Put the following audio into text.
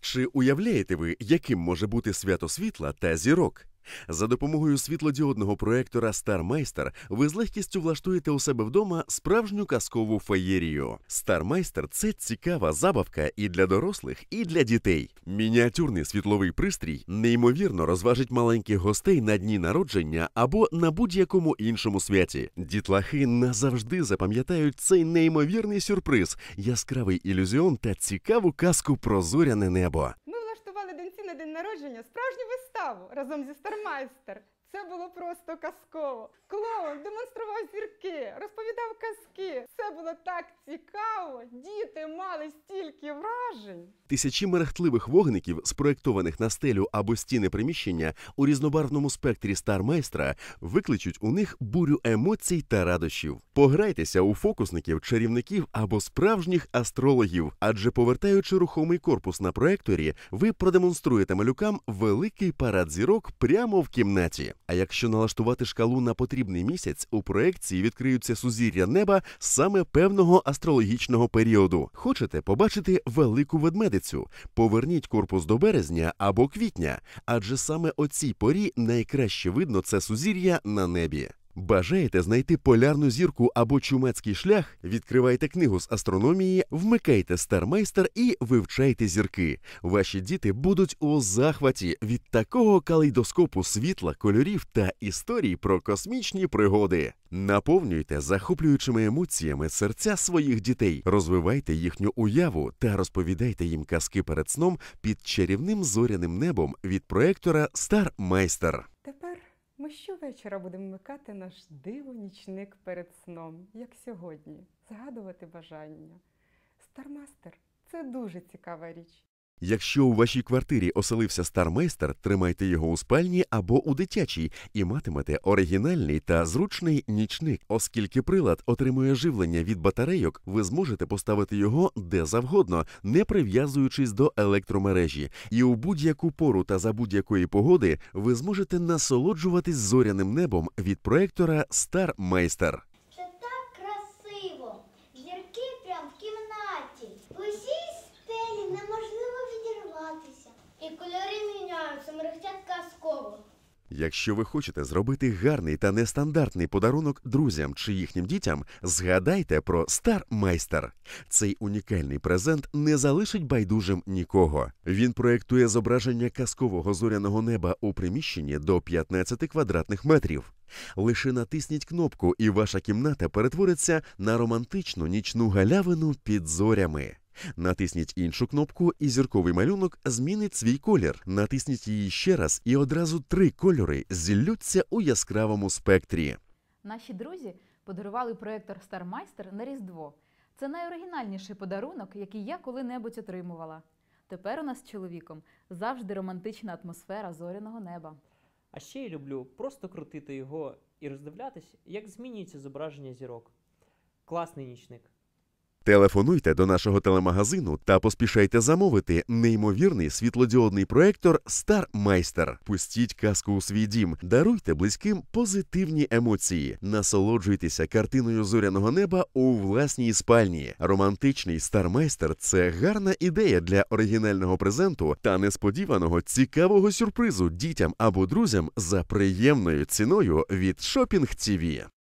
Чи уявляєте ви, яким може бути свято світла та зірок? За допомогою світлодіодного проектора StarMeister ви з легкістю влаштуєте у себе вдома справжню казкову феєрію. StarMeister – це цікава забавка і для дорослих, і для дітей. Мініатюрний світловий пристрій неймовірно розважить маленьких гостей на дні народження або на будь-якому іншому святі. Дітлахи назавжди запам'ятають цей неймовірний сюрприз, яскравий ілюзіон та цікаву казку про зоряне небо. Ми влаштували доньці на день народження справжню виставу разом зі Стармайстер. Це було просто казково. Клоун демонстрував зірки, розповідав казки. Це було так цікаво. Діти мали стільки вражень. Тисячі мерехтливих вогників, спроєктованих на стелю або стіни приміщення у різнобарвному спектрі стармайстра, викличуть у них бурю емоцій та радощів. Пограйтеся у фокусників, чарівників або справжніх астрологів, адже повертаючи рухомий корпус на проекторі, ви продемонструєте малюкам великий парад зірок прямо в кімнаті. А якщо налаштувати шкалу на потрібний місяць, у проекції відкриються сузір'я неба саме певного астрологічного періоду. Хочете побачити велику ведмедицю? Поверніть корпус до березня або квітня, адже саме о цій порі найкраще видно це сузір'я на небі. Бажаєте знайти полярну зірку або чумацький шлях? Відкривайте книгу з астрономії, вмикайте стармайстер і вивчайте зірки. Ваші діти будуть у захваті від такого калейдоскопу світла, кольорів та історій про космічні пригоди. Наповнюйте захоплюючими емоціями серця своїх дітей, розвивайте їхню уяву та розповідайте їм казки перед сном під чарівним зоряним небом від проектора Стармайстер. Ми щовечора будемо вмикати наш диво-нічник перед сном, як сьогодні, згадувати бажання. Стармастер це дуже цікава річ. Якщо у вашій квартирі оселився стармейстер, тримайте його у спальні або у дитячій і матимете оригінальний та зручний нічник. Оскільки прилад отримує живлення від батарейок, ви зможете поставити його де завгодно, не прив'язуючись до електромережі. І у будь-яку пору та за будь-якої погоди ви зможете насолоджуватись зоряним небом від проектора StarMeister. Це так красиво. Зірки прям в кімнаті. В усій стелі неможливо відірватися. І кольори міняються, мерехтять казково. Якщо ви хочете зробити гарний та нестандартний подарунок друзям чи їхнім дітям, згадайте про StarMeister. Цей унікальний презент не залишить байдужим нікого. Він проєктує зображення казкового зоряного неба у приміщенні до 15 квадратних метрів. Лише натисніть кнопку, і ваша кімната перетвориться на романтичну нічну галявину під зорями. Натисніть іншу кнопку, і зірковий малюнок змінить свій колір. Натисніть її ще раз, і одразу три кольори зіллються у яскравому спектрі. Наші друзі подарували проєктор StarMeister на Різдво. Це найоригінальніший подарунок, який я коли-небудь отримувала. Тепер у нас з чоловіком завжди романтична атмосфера зоряного неба. А ще я люблю просто крутити його і роздивлятись, як змінюється зображення зірок. Класний нічник. Телефонуйте до нашого телемагазину та поспішайте замовити неймовірний світлодіодний проектор StarMeister. Пустіть казку у свій дім, даруйте близьким позитивні емоції, насолоджуйтеся картиною зоряного неба у власній спальні. Романтичний StarMeister – це гарна ідея для оригінального презенту та несподіваного цікавого сюрпризу дітям або друзям за приємною ціною від Shopping TV.